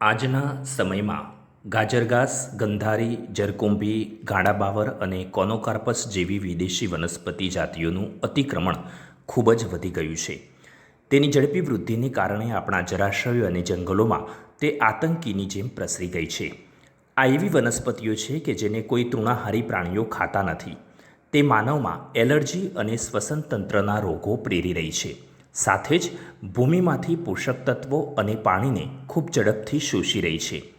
આજના સમયમાં ગાજરઘાસ ગંધારી જરકુંભી ગાડાબાવર અને કોનોકાર્પસ જેવી વિદેશી વનસ્પતિ જાતિઓનું અતિક્રમણ ખૂબ જ વધી ગયું છે. તેની ઝડપી વૃદ્ધિને કારણે આપણા જળાશયો અને જંગલોમાં તે આતંકીની જેમ પ્રસરી ગઈ છે. આ એવી વનસ્પતિઓ છે કે જેને કોઈ તૃણાહારી પ્રાણીઓ ખાતા નથી. તે માનવમાં એલર્જી અને શ્વસનતંત્રના રોગો પ્રેરી રહી છે. સાથે જ ભૂમિમાંથી પોષક તત્વો અને પાણીને ખૂબ ઝડપથી શોષી રહી છે.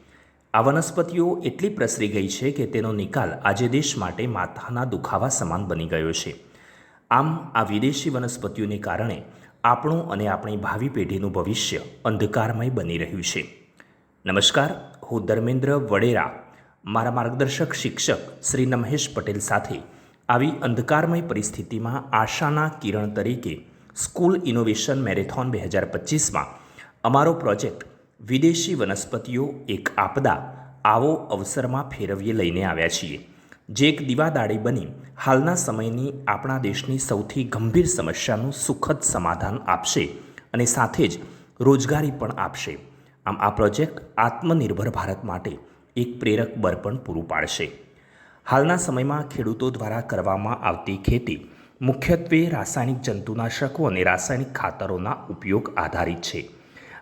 આ વનસ્પતિઓ એટલી પ્રસરી ગઈ છે કે તેનો નિકાલ આજે દેશ માટે માથાના દુખાવા સમાન બની ગયો છે. આમ, આ વિદેશી વનસ્પતિઓને કારણે આપણું અને આપણી ભાવિ પેઢીનું ભવિષ્ય અંધકારમય બની રહ્યું છે. નમસ્કાર, હું ધર્મેન્દ્ર વડેરા. મારા માર્ગદર્શક શિક્ષક શ્રી નમહેશ પટેલ સાથે આવી અંધકારમય પરિસ્થિતિમાં આશાના કિરણ તરીકે સ્કૂલ ઇનોવેશન મેરેથોન બે હજાર પચીસમાં અમારો પ્રોજેક્ટ વિદેશી વનસ્પતિઓ એક આપદા આવો અવસરમાં ફેરવીએ લઈને આવ્યા છીએ. જે એક દીવાદાળી બની હાલના સમયની આપણા દેશની સૌથી ગંભીર સમસ્યાનું સુખદ સમાધાન આપશે અને સાથે જ રોજગારી પણ આપશે. આમ આ પ્રોજેક્ટ આત્મનિર્ભર ભારત માટે એક પ્રેરક બળ પણ પૂરું પાડશે. હાલના સમયમાં ખેડૂતો દ્વારા કરવામાં આવતી ખેતી મુખ્યત્વે રાસાયણિક જંતુનાશકો અને રાસાયણિક ખાતરોના ઉપયોગ આધારિત છે.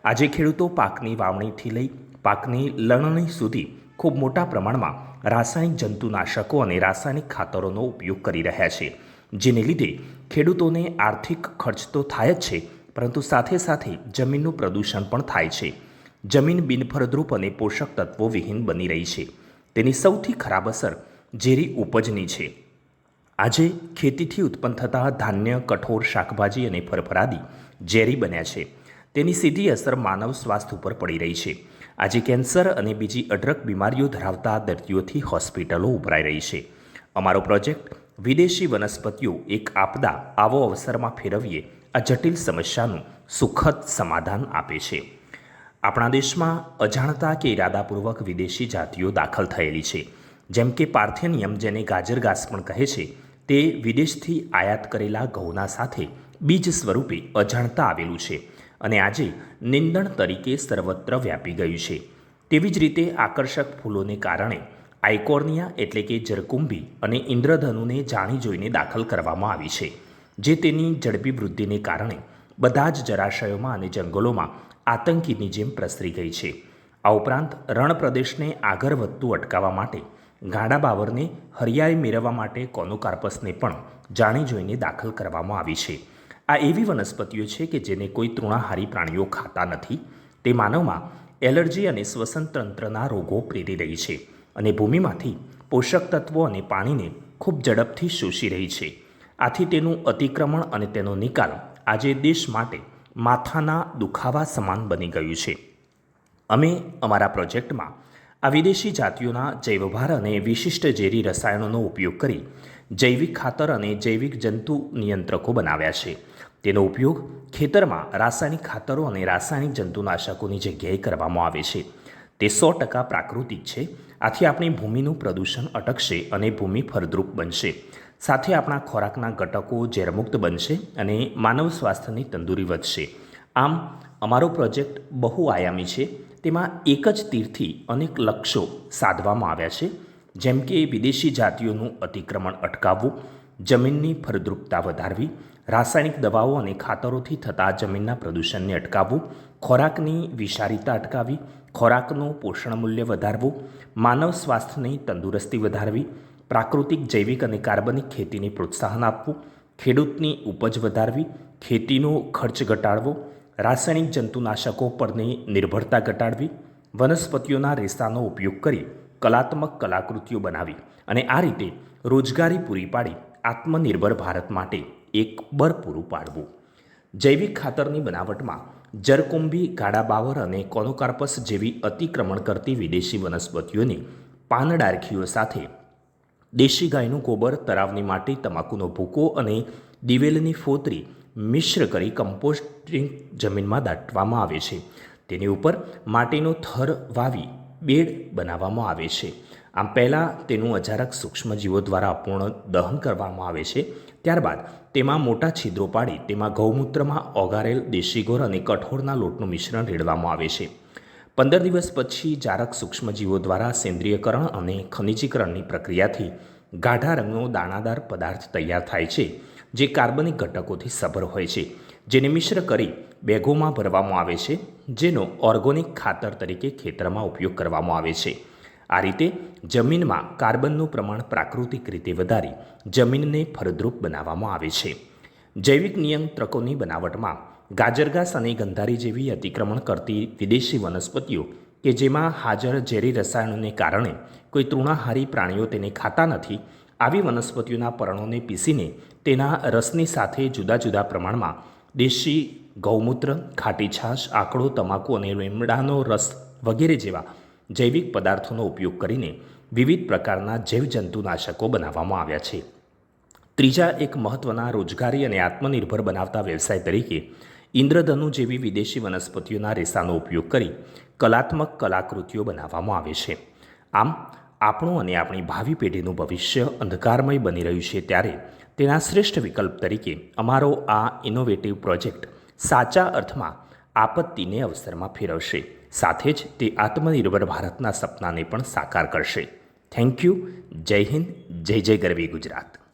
આજે ખેડૂતો પાકની વાવણીથી લઈ પાકની લણણી સુધી ખૂબ મોટા પ્રમાણમાં રાસાયણિક જંતુનાશકો અને રાસાયણિક ખાતરોનો ઉપયોગ કરી રહ્યા છે. જેને લીધે ખેડૂતોને આર્થિક ખર્ચ તો થાય જ છે, પરંતુ સાથે સાથે જમીનનું પ્રદૂષણ પણ થાય છે. જમીન બિનફળદ્રુપ અને પોષક તત્વો વિહીન બની રહી છે. તેની સૌથી ખરાબ અસર ઝેરી ઉપજની છે. આજે ખેતીથી ઉત્પન્ન થતા ધાન્ય, કઠોર શાકભાજી અને ફરફરાદી ઝેરી બન્યા છે. તેની સીધી અસર માનવ સ્વાસ્થ્ય ઉપર પડી રહી છે. આજે કેન્સર અને બીજી અઢળક બીમારીઓ ધરાવતા દર્દીઓથી હોસ્પિટલો ઉભરાઈ રહી છે. અમારો પ્રોજેક્ટ વિદેશી વનસ્પતિઓ એક આપદા આવો અવસરમાં ફેરવીએ, આ જટિલ સમસ્યાનું સુખદ સમાધાન આપે છે. આપણા દેશમાં અજાણતા કે ઇરાદાપૂર્વક વિદેશી જાતિઓ દાખલ થયેલી છે. જેમ કે પાર્થેનિયમ જેને ગાજર ઘાસ પણ કહે છે તે વિદેશથી આયાત કરેલા ઘઉંના સાથે બીજ સ્વરૂપે અજાણતા આવેલું છે અને આજે નિંદણ તરીકે સર્વત્ર વ્યાપી ગયું છે. તેવી જ રીતે આકર્ષક ફૂલોને કારણે આઇકોર્નિયા એટલે કે જરકુંભી અને ઇન્દ્રધનુને જાણી જોઈને દાખલ કરવામાં આવી છે, જે તેની ઝડપી વૃદ્ધિને કારણે બધા જ જળાશયોમાં અને જંગલોમાં આતંકીની જેમ પ્રસરી ગઈ છે. આ ઉપરાંત રણપ્રદેશને આગળ વધતું અટકાવવા માટે ગાડા બાવરને હરિયાળી મેળવવા માટે કોનોકાર્પસને પણ જાણી જોઈને દાખલ કરવામાં આવી છે. આ એવી વનસ્પતિઓ છે કે જેને કોઈ તૃણાહારી પ્રાણીઓ ખાતા નથી. તે માનવમાં એલર્જી અને શ્વસન તંત્રના રોગો પ્રેરી રહી છે અને ભૂમિમાંથી પોષક તત્વો અને પાણીને ખૂબ ઝડપથી શોષી રહી છે. આથી તેનું અતિક્રમણ અને તેનો નિકાલ આજે દેશ માટે માથાના દુખાવા સમાન બની ગયું છે. અમે અમારા પ્રોજેક્ટમાં આ વિદેશી જાતિઓના જૈવભાર અને વિશિષ્ટ ઝેરી રસાયણોનો ઉપયોગ કરી જૈવિક ખાતર અને જૈવિક જંતુ નિયંત્રકો બનાવ્યા છે. તેનો ઉપયોગ ખેતરમાં રાસાયણિક ખાતરો અને રાસાયણિક જંતુનાશકોની જગ્યાએ કરવામાં આવે છે. તે સો ટકા પ્રાકૃતિક છે. આથી આપણી ભૂમિનું પ્રદૂષણ અટકશે અને ભૂમિ ફળદ્રુપ બનશે. સાથે આપણા ખોરાકના ઘટકો ઝેરમુક્ત બનશે અને માનવ સ્વાસ્થ્યની તંદુરી વધશે. આમ, અમારો પ્રોજેક્ટ બહુઆયામી છે. તેમાં એક જ તીરથી અનેક લક્ષ્યો સાધવામાં આવ્યા છે. જેમ કે વિદેશી જાતિઓનું અતિક્રમણ અટકાવવું, જમીનની ફળદ્રુપતા વધારવી, રાસાયણિક દવાઓ અને ખાતરોથી થતા જમીનના પ્રદૂષણને અટકાવવું, ખોરાકની વિષારીતા અટકાવવી, ખોરાકનું પોષણ મૂલ્ય વધારવું, માનવ સ્વાસ્થ્યની તંદુરસ્તી વધારવી, પ્રાકૃતિક જૈવિક અને કાર્બનિક ખેતીને પ્રોત્સાહન આપવું, ખેડૂતની ઉપજ વધારવી, ખેતીનો ખર્ચ ઘટાડવો રાસાયણિક જંતુનાશકો પરની નિર્ભરતા ઘટાડવી, વનસ્પતિઓના રેસાનો ઉપયોગ કરી કલાત્મક કલાકૃતિઓ બનાવી અને આ રીતે રોજગારી પૂરી પાડી આત્મનિર્ભર ભારત માટે એક બળ પૂરું પાડવું. જૈવિક ખાતરની બનાવટમાં જરકુંભી ગાડાબાવર અને કોનોકાર્પસ જેવી અતિક્રમણ કરતી વિદેશી વનસ્પતિઓની પાનડારખીઓ સાથે દેશી ગાયનું ગોબર તરાવની માટી તમાકુનો ભૂકો અને દિવેલની ફોતરી મિશ્ર કરી કમ્પોસ્ટિંગ જમીનમાં દાટવામાં આવે છે. તેની ઉપર માટીનો થર વાવી બેડ બનાવવામાં આવે છે. આમ પહેલાં તેનું અજારક સૂક્ષ્મજીવો દ્વારા અપૂર્ણ દહન કરવામાં આવે છે. ત્યારબાદ તેમાં મોટા છિદ્રો પાડી તેમાં ગૌમૂત્રમાં ઓગારેલ દેશી ગોળ અને કઠોળના લોટનું મિશ્રણ રેડવામાં આવે છે. પંદર દિવસ પછી જારક સૂક્ષ્મજીવો દ્વારા સેન્દ્રિયકરણ અને ખનિજીકરણની પ્રક્રિયાથી ગાઢા રંગનો દાણાદાર પદાર્થ તૈયાર થાય છે. જે કાર્બનિક ઘટકોથી સભર હોય છે, જેને મિશ્ર કરી બેગોમાં ભરવામાં આવે છે, જેનો ઓર્ગોનિક ખાતર તરીકે ખેતરમાં ઉપયોગ કરવામાં આવે છે. આ રીતે જમીનમાં કાર્બનનું પ્રમાણ પ્રાકૃતિક રીતે વધારી જમીનને ફળદ્રુપ બનાવવામાં આવે છે. જૈવિક નિયંત્રકોની બનાવટમાં ગાજરઘાસ અને ગંધારી જેવી અતિક્રમણ કરતી વિદેશી વનસ્પતિઓ કે જેમાં હાજર ઝેરી રસાયણોને કારણે કોઈ તૃણાહારી પ્રાણીઓ તેને ખાતા નથી આવી વનસ્પતિઓના પર્ણોને પીસીને તેના રસની સાથે જુદા જુદા પ્રમાણમાં દેશી ગૌમૂત્ર, ખાટી છાશ, આકડો, તમાકુ અને લીમડાનો રસ વગેરે જેવા જૈવિક પદાર્થોનો ઉપયોગ કરીને વિવિધ પ્રકારના જૈવજંતુનાશકો બનાવવામાં આવ્યા છે. ત્રીજા એક મહત્ત્વના રોજગારી અને આત્મનિર્ભર બનાવતા વ્યવસાય તરીકે ઇન્દ્રધનુ જેવી વિદેશી વનસ્પતિઓના રેસાનો ઉપયોગ કરી કલાત્મક કલાકૃતિઓ બનાવવામાં આવે છે. આમ આપણું અને આપણી ભાવિ પેઢીનું ભવિષ્ય અંધકારમય બની રહ્યું છે ત્યારે તેના શ્રેષ્ઠ વિકલ્પ તરીકે અમારો આ ઇનોવેટિવ પ્રોજેક્ટ સાચા અર્થમાં આપત્તિને અવસરમાં ફેરવશે. સાથે જ તે આત્મનિર્ભર ભારતના સપનાને પણ સાકાર કરશે. થેન્ક યુ જય હિન્દ. જય જય ગરવી ગુજરાત.